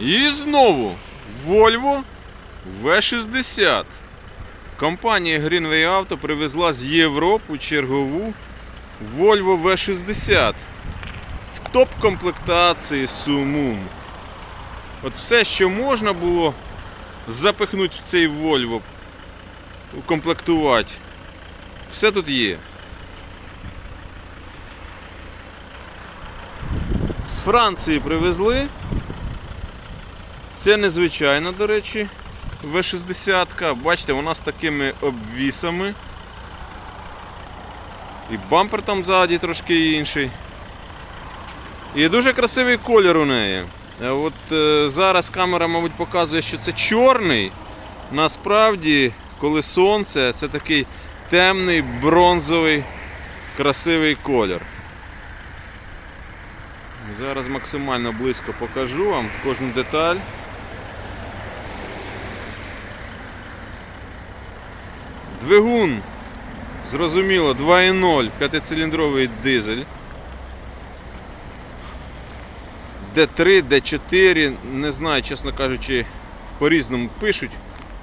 І знову Volvo V60. Компанія Greenway Auto привезла з Європи чергову Volvo V60 в топ-комплектації Sumum. От все, що можна було запихнути в цей Volvo, укомплектувати, все тут є. З Франції привезли. Це незвичайно, до речі, В60. Бачите, вона з такими обвісами. І бампер там ззаді трошки інший. І дуже красивий колір у неї. Е, От е, зараз камера, мабуть, показує, що це чорний. Насправді, коли сонце, це такий темний бронзовий красивий колір. Зараз максимально близько покажу вам кожну деталь. Двигун, зрозуміло, 2.0, п'ятициліндровий дизель. D3, D4, не знаю, чесно кажучи, по-різному пишуть.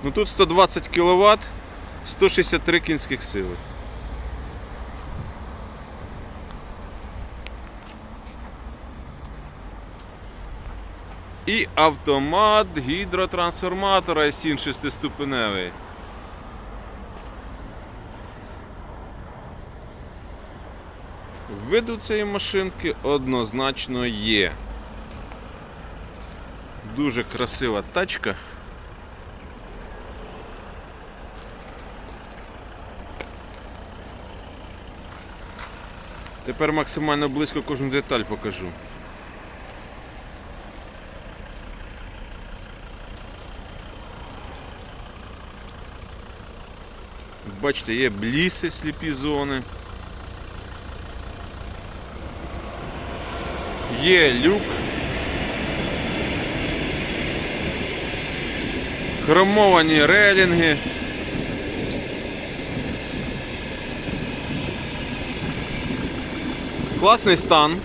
Ну тут 120 кВт, 163 кінських сили. І автомат гідротрансформатора сін 6-ступеневий. Виду цієї машинки однозначно є. Дуже красива тачка. Тепер максимально близько кожну деталь покажу. Бачите, є бліси, сліпі зони. Є люк. Хромовані релінги. Класний стан.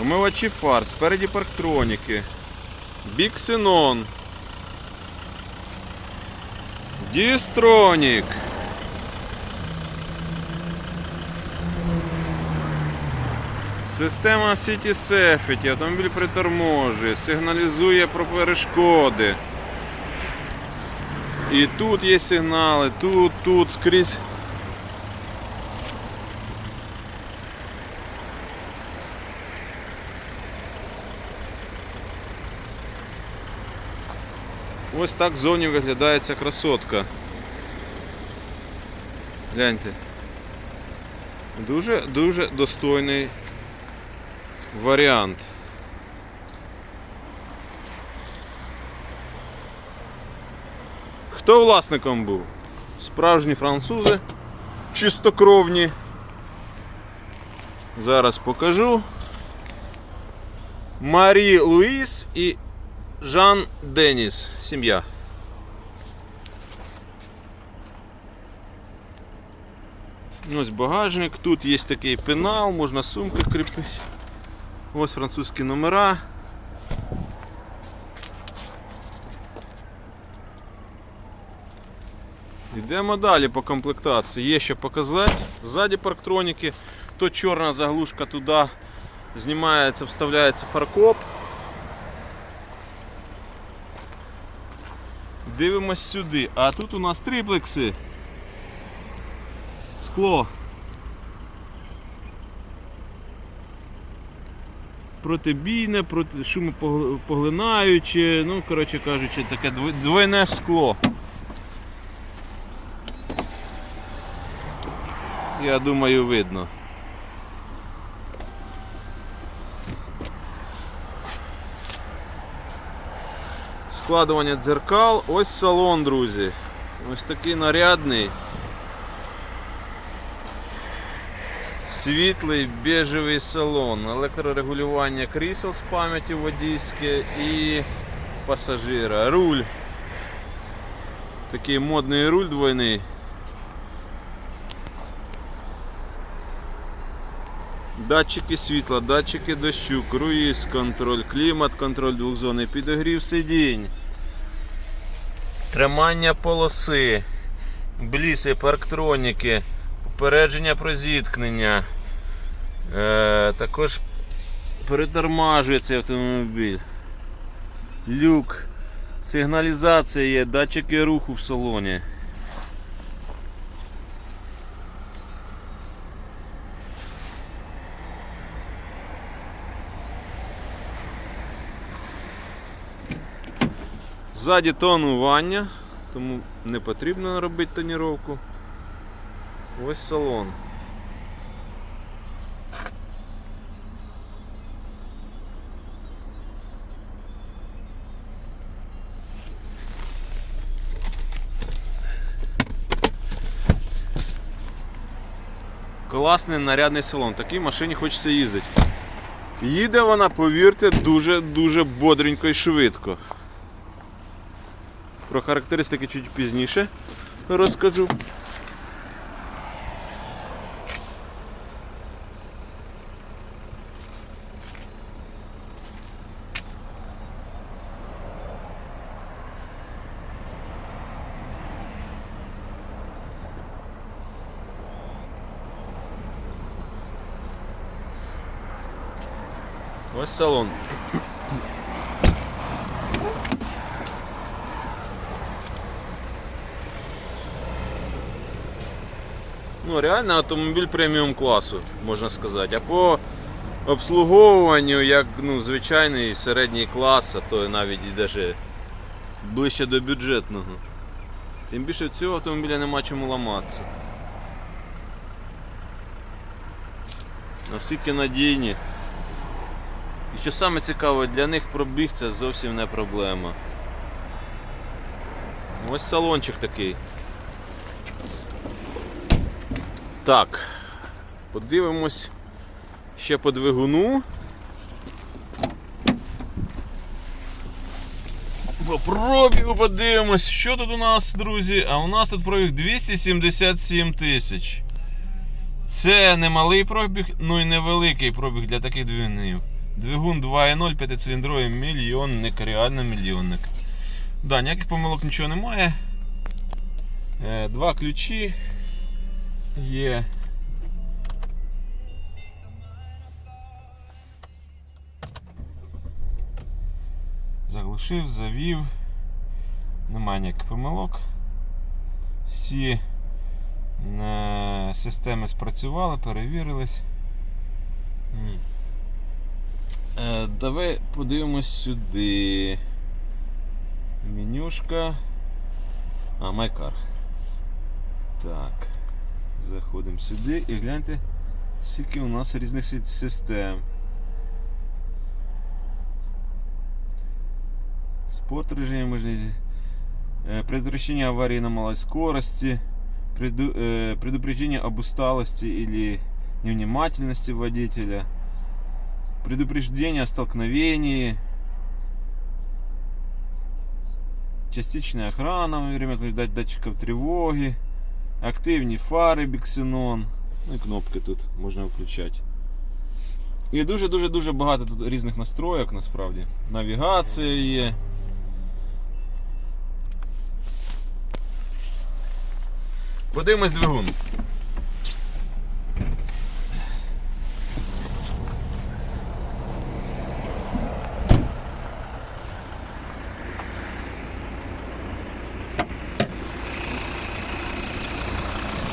Умивачі фар, спереді парктроніки. Біксенон. Дістронік. Система City Safety, автомобіль приторможує, сигналізує про перешкоди. І тут є сигнали, тут, тут, скрізь. Ось так ззовні виглядає ця красотка. Гляньте. Дуже дуже достойний варіант. Хто власником був? Справжні французи, чистокровні. Зараз покажу. Марі Луїс і Жан Деніс. Сім'я. Ось багажник. Тут є такий пенал, можна сумки кріпити. Ось французькі номера. Йдемо далі по комплектації. Є що показати. Ззаді парктроніки. То чорна заглушка туди знімається, вставляється фаркоп. Дивимось сюди. А тут у нас триплекси. Скло. Протибійне, проти шумопоглинаюче, ну, коротше кажучи, таке двойне скло. Я думаю, видно. Складування дзеркал. Ось салон, друзі. Ось такий нарядний. Світлий бежевий салон, електрорегулювання крісел з пам'яті водійське і пасажира. Руль. Такий модний руль двойний. Датчики світла, датчики дощу, круїз контроль, клімат контроль двохзонний, підогрів сидінь, тримання полоси, бліси, парктроніки, попередження про зіткнення. Е, також перетормажує цей автомобіль. Люк, сигналізація є, датчики руху в салоні. Ззаді тонування, тому не потрібно робити тоніровку. Ось салон. Класний нарядний салон. Такій машині хочеться їздити. Їде вона, повірте, дуже-дуже бодренько і швидко. Про характеристики чуть пізніше розкажу. Ось салон. Ну, реально автомобіль преміум класу, можна сказати. А по обслуговуванню, як ну, звичайний середній клас, а то навіть і даже ближче до бюджетного. Тим більше цього автомобіля нема чому ламатися. Наскільки надійні. І що саме цікаве, для них пробіг це зовсім не проблема. Ось салончик такий. Так, подивимось ще по двигуну. По пробігу подивимось, що тут у нас, друзі. А у нас тут пробіг 277 тисяч. Це не малий пробіг, ну і невеликий пробіг для таких двигунів. Двигун 2.0, п'ятициліндровий мільйонник, реально мільйонник. Да, ніяких помилок нічого немає. Е, Два ключі є. Заглушив, завів. Немає ніяких помилок. Всі е, системи спрацювали, перевірились. М. Е, Давай подивимось сюди. Менюшка. А, майкар. Так. Заходимо сюди і гляньте, скільки у нас різних си- систем. Спорт режим, можна- э, предотвращение аварии на малой скорости, преду- э, предупреждение об усталости или невнимательности водителя, предупреждение о столкновении, частичная охрана во время датчиков тревоги, активні фари Біксенон, ну і кнопки тут можна включати. І дуже-дуже дуже багато тут різних настроєк насправді. Навігація є. Подивимось двигун.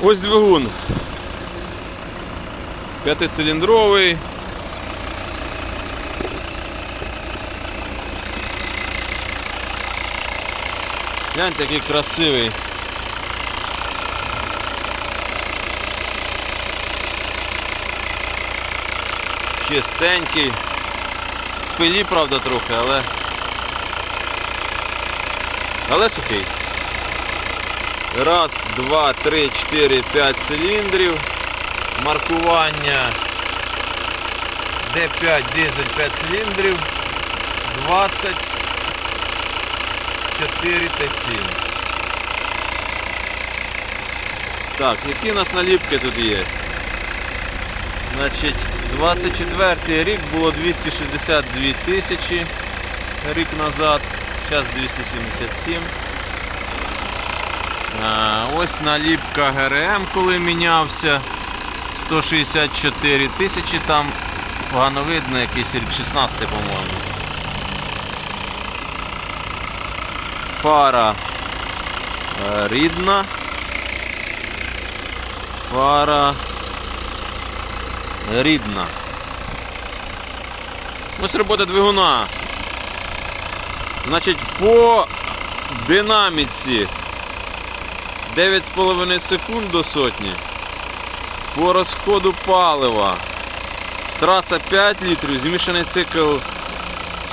Ось двигун. П'ятициліндровий. Гляньте, який красивий. Чистенький. В пилі, правда, трохи, але. Але сухий. Раз, два, три, чотири, п'ять циліндрів. Маркування D5 дизель 5 циліндрів. 20 4 Т7. Так, які у нас наліпки тут є? Значить, 24 рік було 262 тисячі рік назад, зараз 277. А, ось наліпка ГРМ, коли мінявся. 164 тисячі там погано видно, якийсь рік 16, по-моєму. Фара е, рідна. Фара рідна. Ось робота двигуна. Значить, по динаміці 9,5 секунд до сотні. По розходу палива. Траса 5 літрів, змішаний цикл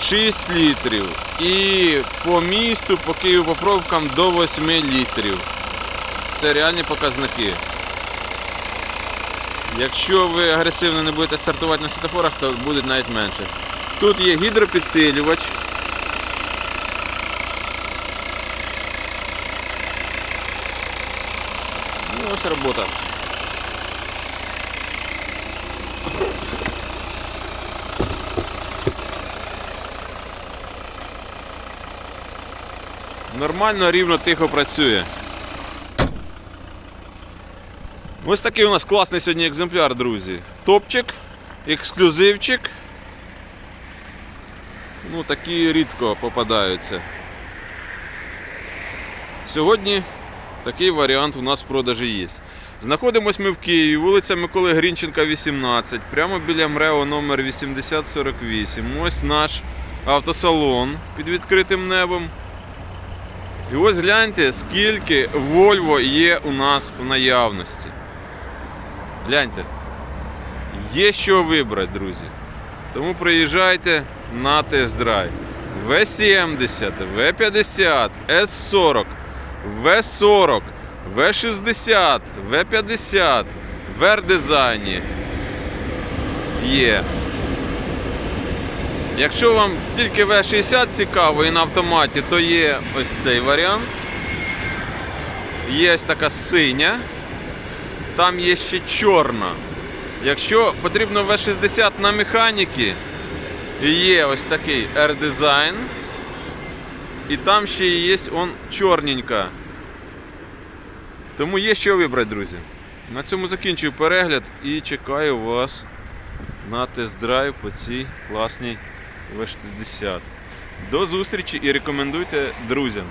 6 літрів. І по місту, по Києву по пробкам до 8 літрів. Це реальні показники. Якщо ви агресивно не будете стартувати на світофорах, то буде навіть менше. Тут є гідропідсилювач. Ну, ось робота. Нормально, рівно, тихо працює. Ось такий у нас класний сьогодні екземпляр, друзі. Топчик, ексклюзивчик. Ну, такі рідко попадаються. Сьогодні такий варіант у нас в продажі є. Знаходимось ми в Києві, вулиця Миколи Грінченка, 18, прямо біля МРЕО номер 8048. Ось наш автосалон під відкритим небом. І ось гляньте, скільки Volvo є у нас у наявності. Гляньте. Є що вибрати, друзі. Тому приїжджайте на тест-драйв. В70, В50, С40, В40, В60, В50, в R-дизайні. Є. Якщо вам тільки В60 цікаво і на автоматі, то є ось цей варіант. Є така синя. Там є ще чорна. Якщо потрібно В60 на механіки, є ось такий R-Design. І там ще є он чорненька. Тому є що вибрати, друзі. На цьому закінчую перегляд і чекаю вас на тест-драйв по цій класній В60. До зустрічі і рекомендуйте друзям.